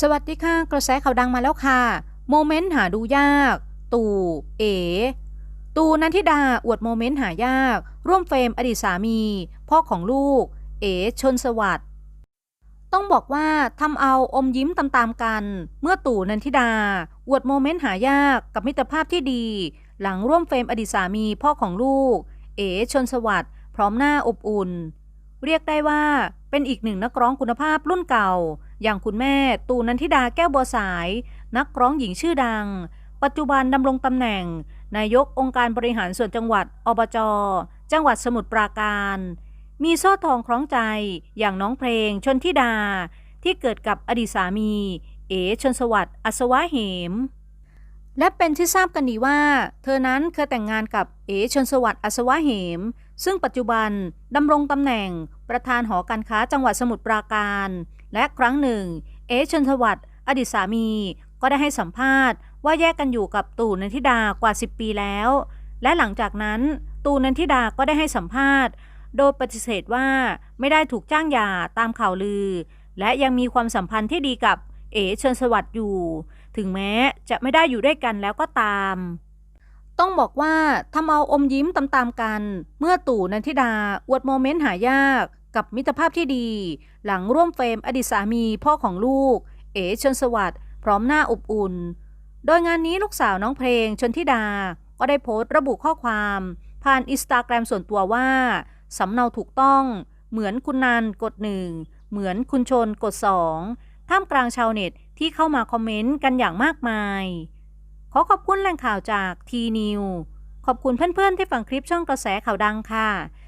สวัสดีค่ะ กระแสข่าวดังมาแล้วค่ะ โมเมนต์หาดูยาก ตู่เอ ตู่นันทิดาอวดโมเมนต์หายาก ร่วมเฟรมอดีตสามี พ่อของลูก เอชนสวัสด์ต้องบอกว่าทำเอาอมยิ้มตามๆกัน เมื่อตู่นันทิดา อวดโมเมนต์หายากกับมิตรภาพที่ดี หลังร่วมเฟรมอดีตสามี พ่อของลูก เอชนสวัสด์พร้อมหน้าอบอุ่น เรียกได้ว่าเป็นอีกหนึ่งนักร้องคุณภาพรุ่นเก่า อย่างคุณแม่ตูนันทิดาแก้วบัวสาย นักร้องหญิงชื่อดัง ปัจจุบันดำรงตำแหน่ง นายกองค์การบริหารส่วนจังหวัดอบจจังหวัดสมุทรปราการ มีโซ่ทองคล้องใจอย่างน้องเพลงชนทิดาที่เกิดกับอดีตสามี เอชนสวัสดิ์อัศวะเหม และเป็นที่ทราบกันดีว่า เธอนั้นเคยแต่งงานกับเอชนสวัสดิ์อัศวะเหม ซึ่งปัจจุบันดำรงตำแหน่งประธานหอการค้าจังหวัดสมุทรปราการ และครั้งหนึ่ง เอชนสวัสดิ์อดีตสามี ก็ได้ให้สัมภาษณ์ว่าแยกกันอยู่กับตู่นันทิดากว่า 10 ปีแล้ว และหลังจากนั้นตู่นันทิดาก็ได้ให้สัมภาษณ์ โดยปฏิเสธว่าไม่ได้ถูกจ้างหย่าตามข่าวลือ และยังมีความสัมพันธ์ที่ดีกับเอชนสวัสดิ์อยู่ ถึงแม้จะไม่ได้อยู่ด้วยกันแล้วก็ตาม ต้องบอกว่าทำเอาอมยิ้มตามๆกัน เมื่อตู่นันทิดาอวดโมเมนต์หายาก กับมิตรภาพที่ดี หลังร่วมเฟรมอดีตสามีพ่อของลูก เอ๋ชนสวัสดิ์พร้อมหน้าอบอุ่น โดยงานนี้ลูกสาวน้องเพลงชนทิดา ก็ได้โพสต์ระบุข้อความ ผ่านอินสตาแกรมส่วนตัวว่า สำเนาถูกต้อง เหมือนคุณนันกดหนึ่งเหมือนคุณชนกดสองท่ามกลางชาวเน็ตที่เข้ามาคอมเมนต์กันอย่างมากมาย ขอขอบคุณแหล่งข่าวจากทีนิวขอบคุณเพื่อนๆที่ฟังคลิปช่องกระแสข่าวดังค่ะ